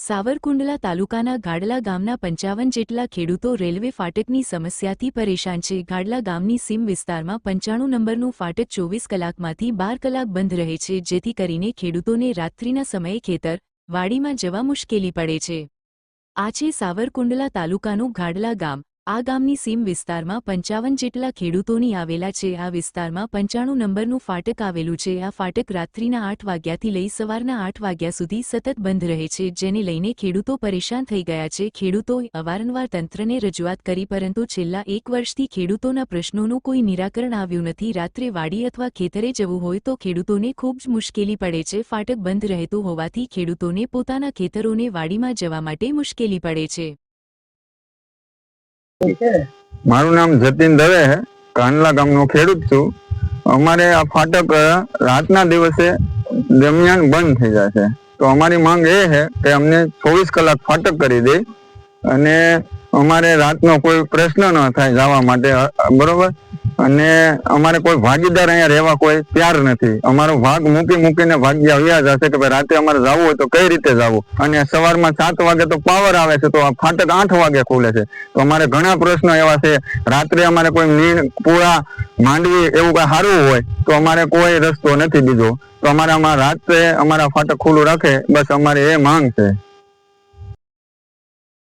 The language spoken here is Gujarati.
સાવરકુંડલા તાલુકાના ગાડલા ગામના પંચાવન જેટલા ખેડૂતો રેલવે ફાટકની સમસ્યાથી પરેશાન છે. ગાડલા ગામની સીમ વિસ્તારમાં પંચાણું નંબરનું ફાટક ચોવીસ કલાકમાંથી બાર કલાક બંધ રહે છે, જેથી કરીને ખેડૂતોને રાત્રિના સમયે ખેતર વાડીમાં જવા મુશ્કેલી પડે છે. આ છે સાવરકુંડલા તાલુકાનું ગાડલા ગામ આ ગામની સીમ વિસ્તારમાં પંચાવન જેટલા ખેડૂતોની આવેલા છે. આ વિસ્તારમાં પંચાણું નંબરનું ફાટક આવેલું છે. આ ફાટક રાત્રિના આઠ વાગ્યાથી લઈ સવારના આઠ વાગ્યા સુધી સતત બંધ રહે છે, જેને લઈને ખેડૂતો પરેશાન થઈ ગયા છે. ખેડૂતોએ અવારનવાર તંત્રને રજૂઆત કરી, પરંતુ છેલ્લા એક વર્ષથી ખેડૂતોના પ્રશ્નોનું કોઈ નિરાકરણ આવ્યું નથી. રાત્રે વાડી અથવા ખેતરે જવું હોય તો ખેડૂતોને ખૂબ જ મુશ્કેલી પડે છે. ફાટક બંધ રહેતું હોવાથી ખેડૂતોને પોતાના ખેતરોને વાડીમાં જવા માટે મુશ્કેલી પડે છે. મારું નામ જતીન દવે છે કાંડલા ગામનો ખેડૂત છું. અમારે આ ફાટક રાતના દિવસે દરમિયાન બંધ થઈ જાય છે. તો અમારી માંગ એ છે કે અમને ચોવીસ કલાક ફાટક કરી દે અને અમારે રાતનો કોઈ પ્રશ્ન ન થાય જવા માટે. બરોબર? અને અમારે કોઈ ભાગીદાર અહીંયા રહેવા કોઈ તૈયાર નથી. અમારો ભાગ મૂકી મૂકીને ભાગ્ય આવ્યા જશે કે ભાઈ રાતે અમારે જવું હોય તો કઈ રીતે જવું? અને સવારમાં સાત વાગે તો પાવર આવે છે, તો ફાટક આઠ વાગે ખુલે છે. તો અમારે ઘણા પ્રશ્નો એવા છે. રાત્રે અમારે કોઈ મીણ, પૂળા, માંડવી એવું કઈ સારું હોય, તો અમારે કોઈ રસ્તો નથી બીજો. તો અમારે રાત્રે અમારા ફાટક ખુલ્લું રાખે, બસ અમારી એ માંગ છે.